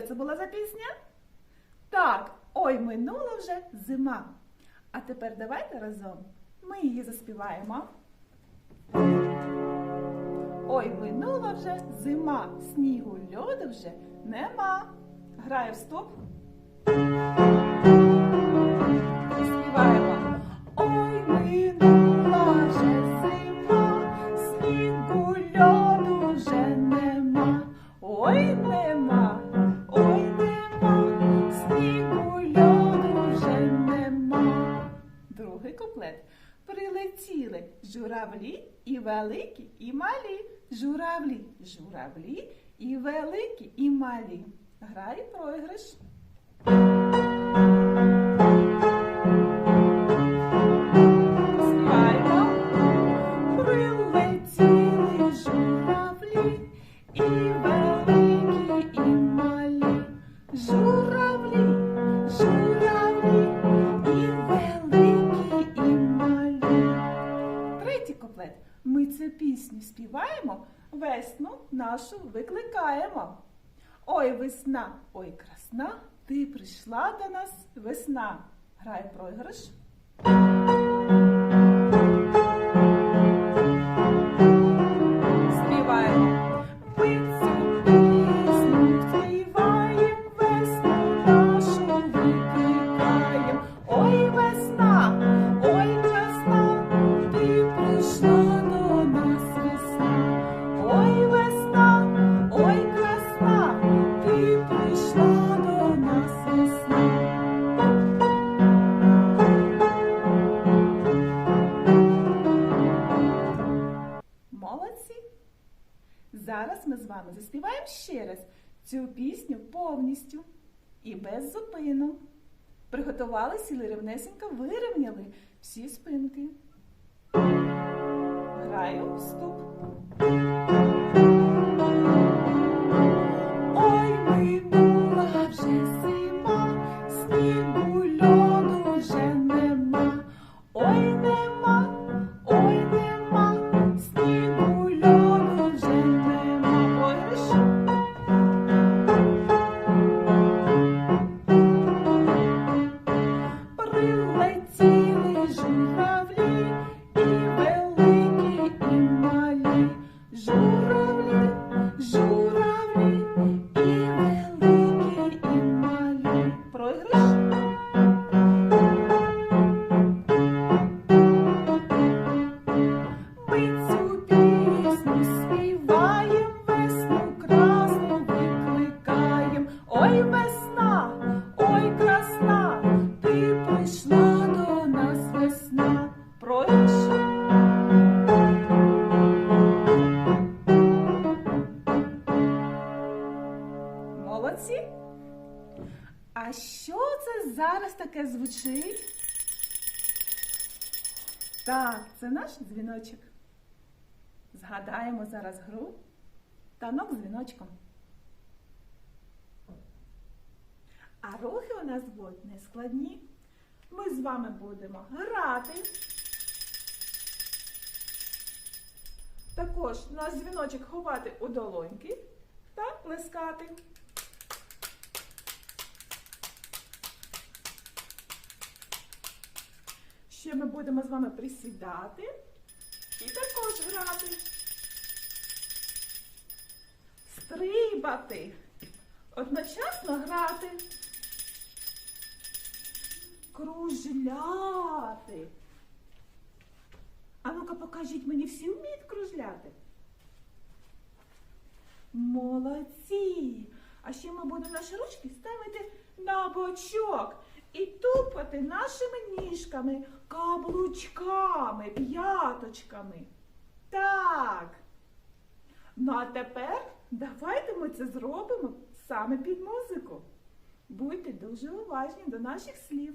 Це була за пісня? Так, ой, минула вже зима. А тепер давайте разом ми її заспіваємо. Ой, минула вже зима, снігу льоду вже нема. Граю в стоп. Прилетіли журавлі і великі, і малі. Журавлі, журавлі і великі, і малі. Грай програш. Співаємо, весну нашу викликаємо. Ой, весна, ой, красна, ти прийшла до нас весна. Грай програш. Зараз ми з вами заспіваємо ще раз цю пісню повністю і без зупину. Приготували сіли рівнесенько, вирівняли всі спинки. Граю вступ. Ой, красна, ти прийшла до нас весна. Пройш. Молодці. А що це зараз таке звучить? Так, це наш дзвіночок. Згадаємо зараз гру танок дзвіночком. А рухи у нас будуть нескладні. Ми з вами будемо грати. Також наш дзвіночок ховати у долоньки та плескати. Ще ми будемо з вами присідати і також грати. Стрибати. Одночасно грати. Кружляти. А ну-ка покажіть мені, всі вміють кружляти? Молодці! А ще ми будемо наші ручки ставити на бочок і тупати нашими ніжками, каблучками, п'яточками. Так. Ну а тепер давайте ми це зробимо саме під музику. Будьте дуже уважні до наших слів.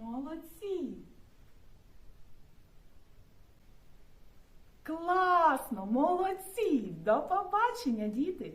Молодці. Класно, молодці. До побачення, діти.